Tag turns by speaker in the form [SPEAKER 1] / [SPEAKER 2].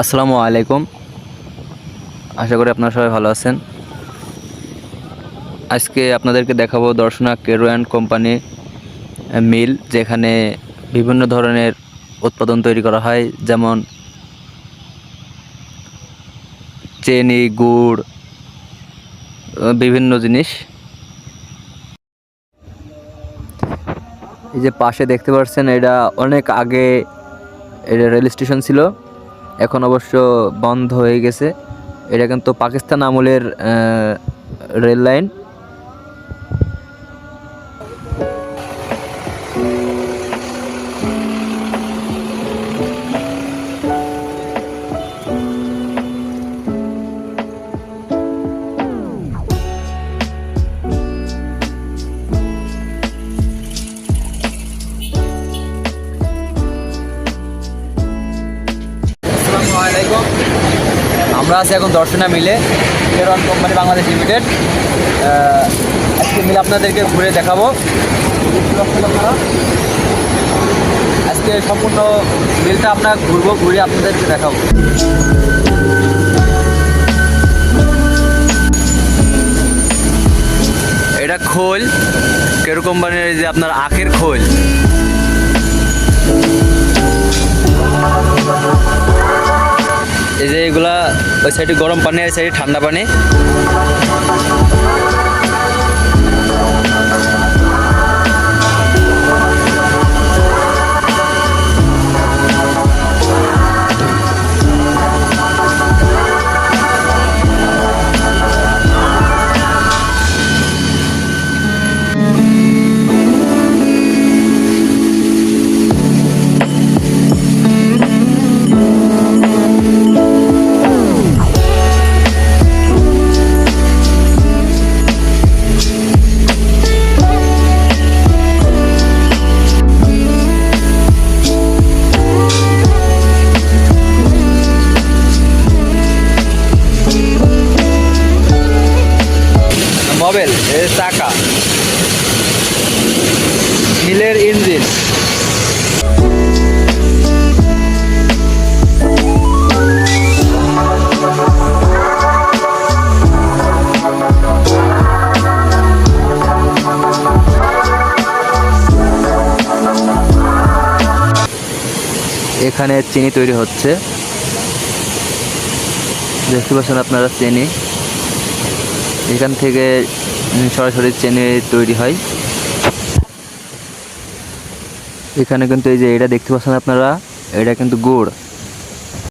[SPEAKER 1] আসসালামু আলাইকুম। আশা করি আপনারা সবাই ভালো আছেন। আজকে আপনাদেরকে দেখাবো Darshana Carew and company mill, যেখানে বিভিন্ন ধরনের উৎপাদন তৈরি করা হয়, যেমন চেনি, গুড়, বিভিন্ন জিনিস। এই যে পাশে দেখতে পাচ্ছেন, এটা অনেক আগে এটা রেল স্টেশন ছিল। এখন অবশ্য বন্ধ হয়ে গেছে। এটা কিন্তু পাকিস্তান আমলের রেল লাইন আমরা আছি এখন দর্শনা মিলে কেরন কোম্পানি বাংলাদেশ লিমিটেড। আজকে মিলে আপনাদেরকে ঘুরে দেখাবো। আজকে সম্পূর্ণ মিলটা আপনার ঘুরবো, ঘুরে আপনাদেরকে দেখাবো। এটা খোল। কেরো কোম্পানির যে আপনার আখের খোল। এই যে এগুলা ওই সাইডে গরম পানি আর সাইডে ঠান্ডা পানি। মোবাইল এর চাকা মিলের ইঞ্জিন এখানে চিনি তৈরি হচ্ছে। দেখতে পাচ্ছেন আপনারা চিনি। এখান থেকে সরাসরি চেনে তৈরি হয়। এখানে কিন্তু এই যে এটা দেখতে পাচ্ছেন আপনারা, এটা কিন্তু গুড়।